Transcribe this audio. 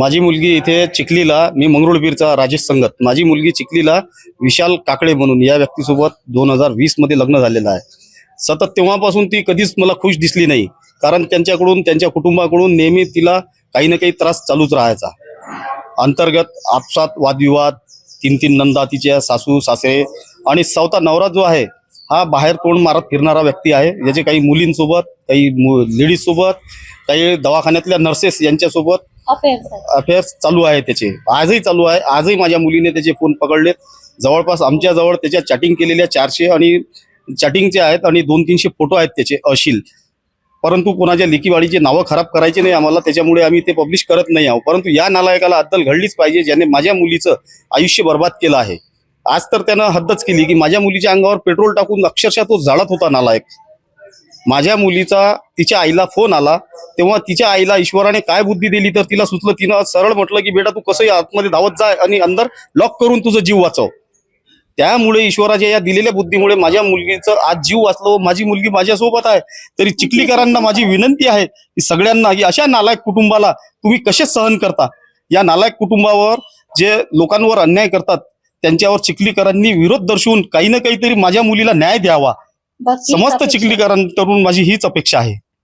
माझी मुलगी इथे चिखलीला मी मंगरुळपीरचा राजेश संगत. माझी मुलगी चिखलीला विशाल काकडे म्हणून या व्यक्तीसोबत दोन हजार वीसमध्ये लग्न झालेलं आहे. सतत तेव्हापासून ती कधीच मला खुश दिसली नाही. कारण त्यांच्याकडून त्यांच्या कुटुंबाकडून नेहमी तिला काही ना काही त्रास चालूच राहायचा. अंतर्गत आपसात वादविवाद तीन तीन नंदा तिच्या सासू सासरे आणि चौथा नवरा जो आहे हा बाहेर तोंड मारत फिरणारा व्यक्ती आहे. याचे काही मुलींसोबत काही मु लेडीजसोबत काही दवाखान्यातल्या नर्सेस यांच्यासोबत अफेअर्स चालू आहे त्याचे. आजही चालू आहे. आजही माझ्या मुलीने त्याचे फोन पकडलेत. जवळपास आमच्या जवळ त्याच्या चॅटिंग केलेल्या चारशे आणि चॅटिंगचे आहेत आणि दोन तीनशे फोटो आहेत त्याचे अशील. परंतु कोणाच्या लेकीवाडीची नावं खराब करायची नाही आम्हाला. त्याच्यामुळे आम्ही ते पब्लिश करत नाही आहोत. परंतु या नालायकाला अद्दल घडलीच पाहिजे ज्याने माझ्या मुलीचं आयुष्य बर्बाद केलं आहे. आज तर त्यानं हद्दच केली की माझ्या मुलीच्या अंगावर पेट्रोल टाकून अक्षरशः तो जाळत होता नालायक. माझ्या मुलीचा तिच्या आईला फोन आला. तेव्हा तिच्या आईला ईश्वराने काय बुद्धी दिली तर तिला सुचलं तिनं सरळ म्हटलं की बेटा तू कसंही आतमध्ये धावत जा आणि अंदर लॉक करून तुझं जीव वाचव. त्यामुळे ईश्वराच्या या दिलेल्या बुद्धीमुळे माझ्या मुलगीचं आज जीव वाचलो. माझी मुलगी माझ्यासोबत आहे. तरी चिखलीकरांना माझी विनंती आहे की सगळ्यांना की अशा नालायक कुटुंबाला तुम्ही कसे सहन करता? या नालायक कुटुंबावर जे लोकांवर अन्याय करतात त्यांच्यावर चिखलीकरांनी विरोध दर्शवून काही ना काहीतरी माझ्या मुलीला न्याय द्यावा. समस्त अपेक्षा. चिखलीकरांकडून माझी हीच अपेक्षा आहे